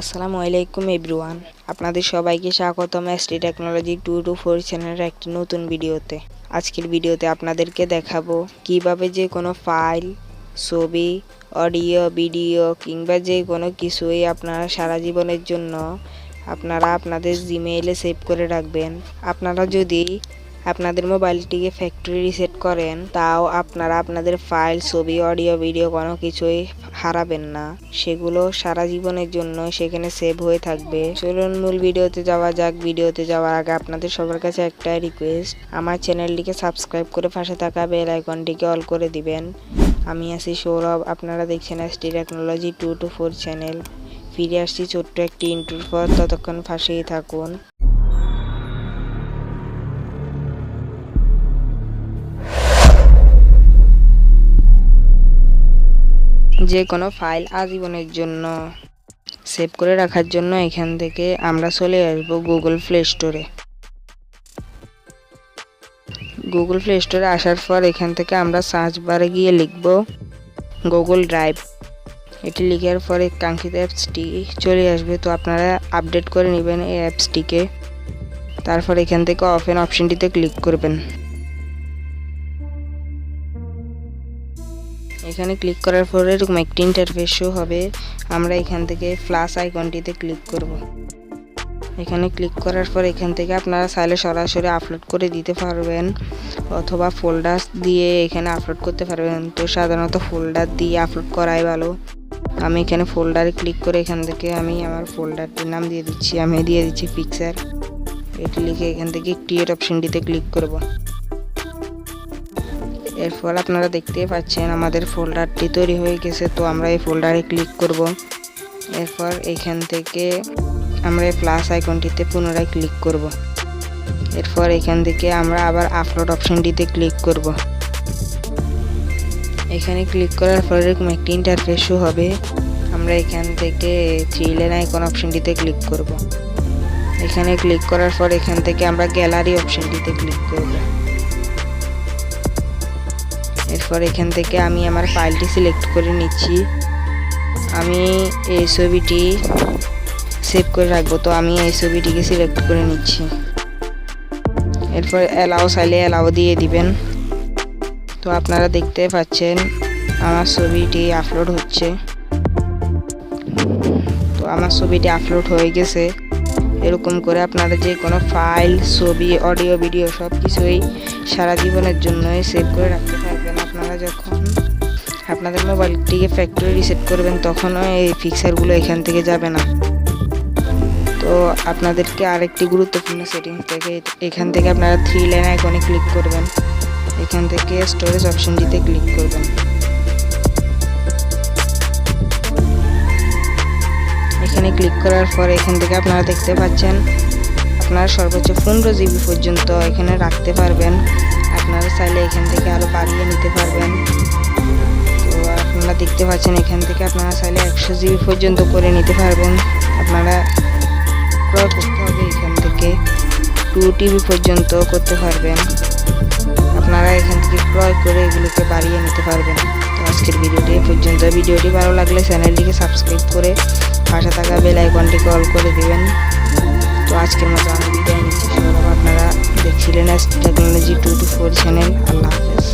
আসসালামু আলাইকুম এভরিওয়ান। আপনাদের সবাইকে স্বাগতম ST technology two two four চ্যানেলের একটি নতুন ভিডিওতে। আজকের ভিডিওতে আপনাদেরকে দেখাবো কীভাবে যে কোনো ফাইল, ছবি, অডিও, ভিডিও কিংবা যে কোনো কিছুই আপনারা সারা জীবনের জন্য আপনারা আপনাদের জিমেইলে সেভ করে রাখবেন। আপনারা যদি আপনাদের মোবাইলটিকে ফ্যাক্টরি রিসেট করেন, তাও আপনারা আপনাদের ফাইল ছবি অডিও ভিডিও কোনো কিছুই হারাবেন না। সেগুলো সারা জীবনের জন্য সেখানে সেভ হয়ে থাকবে। চলুন মূল ভিডিওতে যাওয়া যাক। ভিডিওতে যাওয়ার আগে আপনাদের সবার কাছে একটাই রিকোয়েস্ট আমার চ্যানেলটিকে সাবস্ক্রাইব করে পাশে থাকা বেল আইকনটিকে অল করে দিবেন। আমি আছি সৌরভ, আপনারা দেখছেন ST technology two two four channel ফিরে আসছি ছোট্ট একটি ইন্টুর পর, ততক্ষণ ফাঁসিয়ে থাকুন। যে কোনো ফাইল আজীবনের জন্য সেভ করে রাখার জন্য এখান থেকে আমরা চলে আসব গুগল প্লে স্টোরে গুগল প্লে স্টোরে আসার পর এখান থেকে আমরা সার্চ বারে গিয়ে লিখব গুগল ড্রাইভ এটি লিখার পরে কাঙ্ক্ষিত অ্যাপসটি চলে আসবে। তো আপনারা আপডেট করে নেবেন এই অ্যাপসটিকে। তারপর এখান থেকে অফেন অপশনটিতে ক্লিক করবেন। এখানে ক্লিক করার পরে এরকম একটি ইন্টারফেস শো হবে। আমরা এখান থেকে প্লাস আইকনটিতে ক্লিক করব। এখানে ক্লিক করার পর এখান থেকে আপনারা চাইলে সরাসরি আপলোড করে দিতে পারবেন, অথবা ফোল্ডার দিয়ে এখানে আপলোড করতে পারবেন। তো সাধারণত ফোল্ডার দিয়ে আপলোড করাই ভালো। আমি এখানে ফোল্ডারে ক্লিক করে এখান থেকে আমি আমার ফোল্ডারটির নাম দিয়ে দিচ্ছি, আমি দিয়ে দিচ্ছি পিকচার এটি লিখে এখান থেকে ক্রিয়েট অপশনটিতে ক্লিক করব। এরপর আপনারা দেখতেই পাচ্ছেন আমাদের ফোল্ডারটি তৈরি হয়ে গেছে, তো আমরা এই ফোল্ডারে ক্লিক করব। এরপর এখান থেকে আমরা এই প্লাস আইকনটিতে পুনরায় ক্লিক করব। এরপর এখান থেকে আমরা আবার আপলোড অপশনটিতে ক্লিক করব। এখানে ক্লিক করার পর এরকম একটি ইন্টারফেস হবে। আমরা এখান থেকে থ্রি আইকন অপশনটিতে ক্লিক করব। এখানে ক্লিক করার পর এখান থেকে আমরা গ্যালারি অপশনটিতে ক্লিক করব। এরপর এখান থেকে আমি আমার ফাইলটি সিলেক্ট করে নিচ্ছি। আমি এই ছবিটি সেভ করে রাখব, তো আমি এই ছবিটিকে সিলেক্ট করে নিচ্ছি। এরপর অ্যালাও চাইলে অ্যালাও দিয়ে দিবেন। তো আপনারা দেখতে পাচ্ছেন, আমার ছবিটি আপলোড হচ্ছে। তো আমার ছবিটি আপলোড হয়ে গেছে। এরকম করে আপনারা যে কোনো ফাইল ছবি অডিও ভিডিও সব কিছুই সারা জীবনের জন্যই সেভ করে রাখতে যখন আপনাদের মোবাইলটিকে ফ্যাক্টরি রিসেট করবেন, তখনও এই ফিক্সারগুলো এখান থেকে যাবে না। তো আপনাদেরকে আরেকটি গুরুত্বপূর্ণ সেটিংস থেকে এখান থেকে আপনারা থ্রি লাইন আইকনে ক্লিক করবেন। এখান থেকে স্টোরেজ অপশনটিতে ক্লিক করবেন। এখানে ক্লিক করার পর এখান থেকে আপনারা দেখতে পাচ্ছেন, আপনারা সর্বোচ্চ পনেরো জিবি পর্যন্ত এখানে রাখতে পারবেন। আপনারা চাইলে এখান থেকে আরও বাড়িয়ে নিতে পারবেন। তো আপনারা দেখতে পাচ্ছেন এখান থেকে আপনারা চাইলে একশো জিবি পর্যন্ত করে নিতে পারবেন। আপনারা ক্রয় করতে হবে এখান থেকে টু টিবি পর্যন্ত করতে পারবেন। আপনারা এখান থেকে ক্রয় করে এগুলোকে বাড়িয়ে নিতে পারবেন। তো আজকের ভিডিওটি পর্যন্ত। ভিডিওটি ভালো লাগলে চ্যানেলটিকে সাবস্ক্রাইব করে পাশে থাকা বেল আইকনটিকে অল করে দেবেন। তো আজকের মতো আমি বিদায় নিচ্ছি। আপনারা দেখছিলেন technology two two four channel. আল্লাহ হাফেজ।